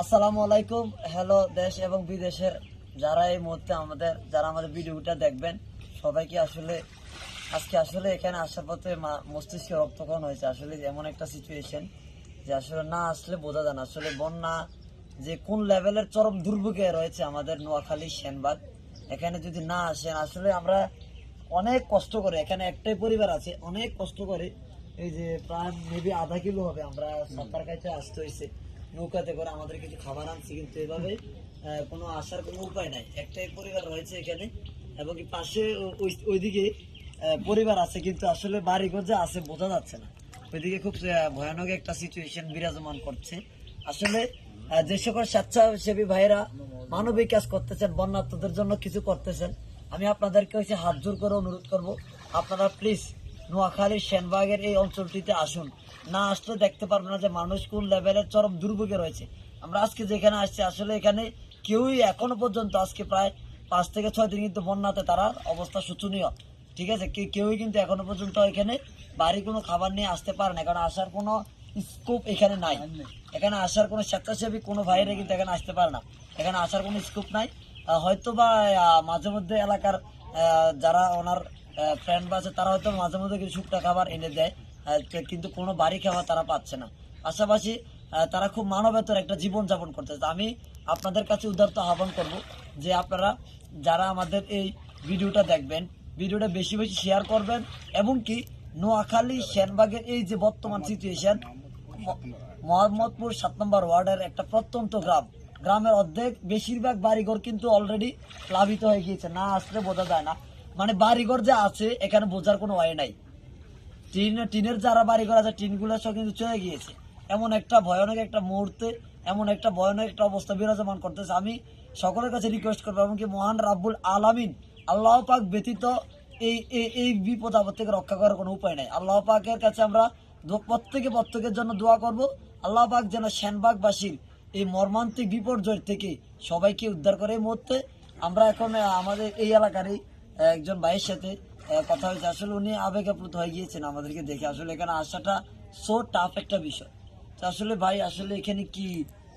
আসসালামু আলাইকুম। হ্যালো দেশ এবং বিদেশের যারা এই মুহূর্তে আমাদের যারা আমাদের ভিডিওটা দেখবেন সবাইকে আসলে আজকে আসলে এখানে আসার পথে মস্তিষ্কে রক্তক্ষরণ হয়েছে। আসলে এমন একটা সিচুয়েশন যে আসলে না আসলে বোঝা যায় না। আসলে বন্যা যে কোন লেভেলের চরম দুর্ভোগে রয়েছে আমাদের নোয়াখালী সেনবাগ এখানে যদি না আসেন আসলে আমরা অনেক কষ্ট করে এখানে একটাই পরিবার আছে অনেক কষ্ট করে এই যে প্রায় মেবি আধা কিলো হবে আমরা সরকার কাছে আসতে হয়েছে নৌকাতে করে আমাদের কিছু খাবার আনছি, কিন্তু এভাবে কোনো আসার কোনো উপায় নাই। একটাই পরিবার রয়েছে এখানে, এবং পাশে ওই- ওইদিকে পরিবার আছে, কিন্তু আসলে বাড়িঘর যে আছে বোঝা যাচ্ছে না। ওইদিকে খুব ভয়ানক একটা সিচুয়েশন বিরাজমান করছে। আসলে যে সকল স্বেচ্ছাসেবী ভাইরা মানবিক কাজ করতেছেন বন্যার্থদের জন্য কিছু করতেছেন, আমি আপনাদেরকে হচ্ছে হাত জোর করে অনুরোধ করব, আপনারা প্লিজ নোয়াখালী সেনবাগের এই অঞ্চলটিতে আসুন। না আসলে দেখতে পারবেন না যে মানুষ কোন লেভেলের চরম দুর্ভোগে রয়েছে। আমরা আজকে যেখানে আসছি, আসলে এখানে কেউই এখনও পর্যন্ত, আজকে প্রায় পাঁচ থেকে ছয় দিন কিন্তু বন্যাতে তারা অবস্থা শোচনীয়। ঠিক আছে? কেউই কিন্তু এখনও পর্যন্ত এখানে বাড়ি কোনো খাবার নিয়ে আসতে পারে না। কারণ আসার কোনো স্কোপ এখানে নাই। এখানে আসার কোনো স্বেচ্ছাসেবী কোনো ভাইরে কিন্তু এখানে আসতে পারে না। এখানে আসার কোনো স্কোপ নাই। হয়তো বা মাঝে মধ্যে এলাকার যারা ওনার ফ্রেন্ড বা আছে, তারা হয়তো মাঝে মধ্যে কিছু শুকটা খাবার এনে দেয়। কিন্তু কোনো বাড়ি খাবার তারা পাচ্ছে না। পাশাপাশি তারা খুব মানবেতর একটা জীবন যাপন করতেছে। আমি আপনাদের কাছে উদারত আহ্বান করব যে আপনারা যারা আমাদের এই ভিডিওটা দেখবেন, ভিডিওটা বেশি বেশি শেয়ার করবেন এবং কি নোয়াখালী, সেনবাগের এই যে বর্তমান সিচুয়েশন মোহাম্মদপুর সাত নম্বর ওয়ার্ডের একটা প্রত্যন্ত গ্রাম। গ্রামের অর্ধেক বেশিরভাগ বাড়িঘর কিন্তু অলরেডি প্লাবিত হয়ে গিয়েছে। না আসলে বোঝা যায় না। মানে বাড়িঘর যে আছে, এখানে বোঝার কোনো ওয়ে নাই। টিন, টিনের যারা বাড়ি বাড়িঘর আছে, টিনগুলো সব কিন্তু চলে গিয়েছে। এমন একটা ভয়ানক একটা মুহূর্তে, এমন একটা ভয়ানক একটা অবস্থা বিরাজমান করতেছে। আমি সকলের কাছে রিকোয়েস্ট করব এমনকি মহান রাব্বুল আলামিন আল্লাহ পাক ব্যতীত এই, এই- বিপদ আপদ থেকে রক্ষা করার কোনো উপায় নাই। আল্লাহ পাকের কাছে আমরা প্রত্যেকে প্রত্যেকের জন্য দোয়া করব। আল্লাহ পাক যেন সেনবাগবাসীর এই মর্মান্তিক বিপর্যয় থেকে সবাইকে উদ্ধার করে। এই মুহূর্তে আমরা এখন আমাদের এই এলাকারই একজন ভাইয়ের সাথে কথা হয়েছে, আসলে উনি আবেগাপ্লুত হয়ে গিয়েছেন আমাদেরকে দেখে। আসলে এখানে আসাটা সো টাফ একটা বিষয়। তো আসলে ভাই, আসলে এখানে কি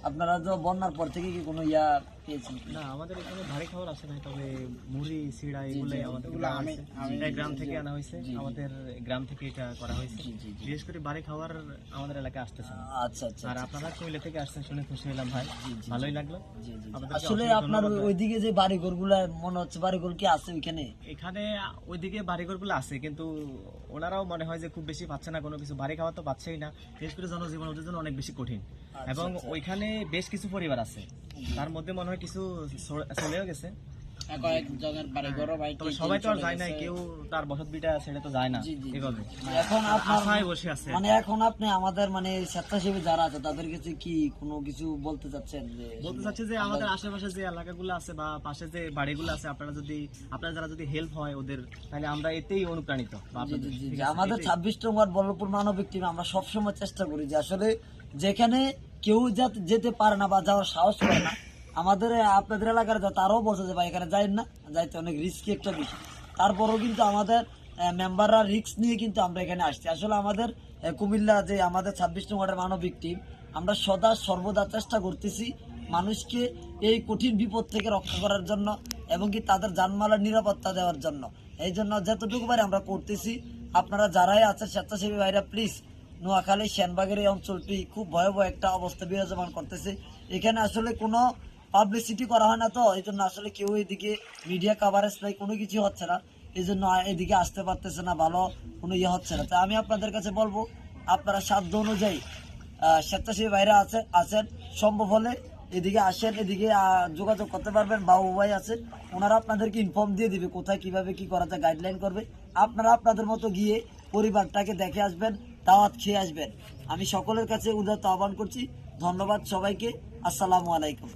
আপনারা তো বন্যার পর থেকে কি কোনো ইয়া পেয়েছেন না আমাদের এখানে ভারী খাবার আছে না তবে মুড়ি সিড়া এগুলাই আমাদের গ্রামে এটা গ্রাম থেকে আনা হয়েছে আমাদের গ্রাম থেকে এটা করা হয়েছে। বিশেষ করে বাড়ি খাবার আমাদের এলাকায় আসতেছে না। আচ্ছা আচ্ছা আর আপনারা কুমিল্লা থেকে আসছেন শুনে খুশি হলাম ভাই। ভালোই লাগল। আসলে আপনার ওইদিকে যে বাড়িঘরগুলা মনে হচ্ছে বাড়িঘর কি আছে ওইখানে? এখানে ওইদিকে বাড়িঘরগুলো আছে কিন্তু ওনারাও মনে হয় যে খুব বেশি পাচ্ছে না কোনো কিছু বাড়ি খাওয়া তো পাচ্ছেই না। বিশেষ করে জনজীবন ওদের জন্য অনেক বেশি কঠিন। এবং ওইখানে বেশ কিছু পরিবার আছে। তার মধ্যে মনে হয় কিছু চলেও গেছে। সবাই তো আর যায় না কেউ তার বসত বিটা ছেড়ে তো যায় না জি, জি, জি। এভাবে। এখন আপনার বসে আছে। মানে এখন আপনি আমাদের মানে স্বেচ্ছাসেবী যারা আছে তাদের কাছে কি কোনো কিছু বলতে চাচ্ছেন যে বলতে চাচ্ছি যে আমাদের আশেপাশে যে এলাকাগুলো আছে বা পাশে যে বাড়িগুলো আছে আপনারা যদি আপনারা যারা যদি হেল্প হয় ওদের তাহলে আমরা এতেই অনুপ্রাণিত? আমাদের ছাব্বিশ নম্বর বল্লভপুর মানবিক টিম আমরা সবসময় চেষ্টা করি যে আসলে যেখানে কেউ যাতে যেতে পারে না বা যাওয়ার সাহস করে না আমাদের, আপনাদের এলাকার তারাও বলছে যে ভাই, এখানে যাই না, যাইতে অনেক রিস্কি একটা বিষয়। তারপরেও কিন্তু আমাদের মেম্বাররা রিস্ক নিয়ে কিন্তু আমরা এখানে আসছি। আসলে আমাদের কুমিল্লা যে আমাদের ছাব্বিশ নম্বরের মানবিক টিম আমরা সদা সর্বদা চেষ্টা করতেছি মানুষকে এই কঠিন বিপদ থেকে রক্ষা করার জন্য এবং কি তাদের জানমালের নিরাপত্তা দেওয়ার জন্য। এই জন্য যতটুকু পারি আমরা করতেছি। আপনারা যারাই আছেন স্বেচ্ছাসেবী ভাইরা প্লিজ নোয়াখালী, সেনবাগের এই অঞ্চলটি খুব ভয়াবহ একটা অবস্থা বিরাজমান করতেছে। এখানে আসলে কোনো পাবলিসিটি করা হয় না তো এই জন্য আসলে কেউ এদিকে মিডিয়া কাভারেজ নাই, কোনো কিছু হচ্ছে না। এই জন্য এদিকে আসতে পারতেছে না, ভালো কোনো ইয়ে হচ্ছে না। তো আমি আপনাদের কাছে বলব, আপনারা সাধ্য অনুযায়ী স্বেচ্ছাসেবী ভাইরা আছে, আছেন, সম্ভব হলে এদিকে আসেন, এদিকে যোগাযোগ করতে পারবেন, বাবু ভাই আছে, ওনারা আপনাদেরকে ইনফর্ম দিয়ে দিবে কোথায়, কীভাবে, কি করা যায় গাইডলাইন করবে। আপনারা আপনাদের মতো গিয়ে পরিবারটাকে দেখে আসবেন, দাওয়াত খেয়ে আসবেন। আমি সকলের কাছে উদারত আহ্বান করছি, ধন্যবাদ সবাইকে, আসসালামু আলাইকুম।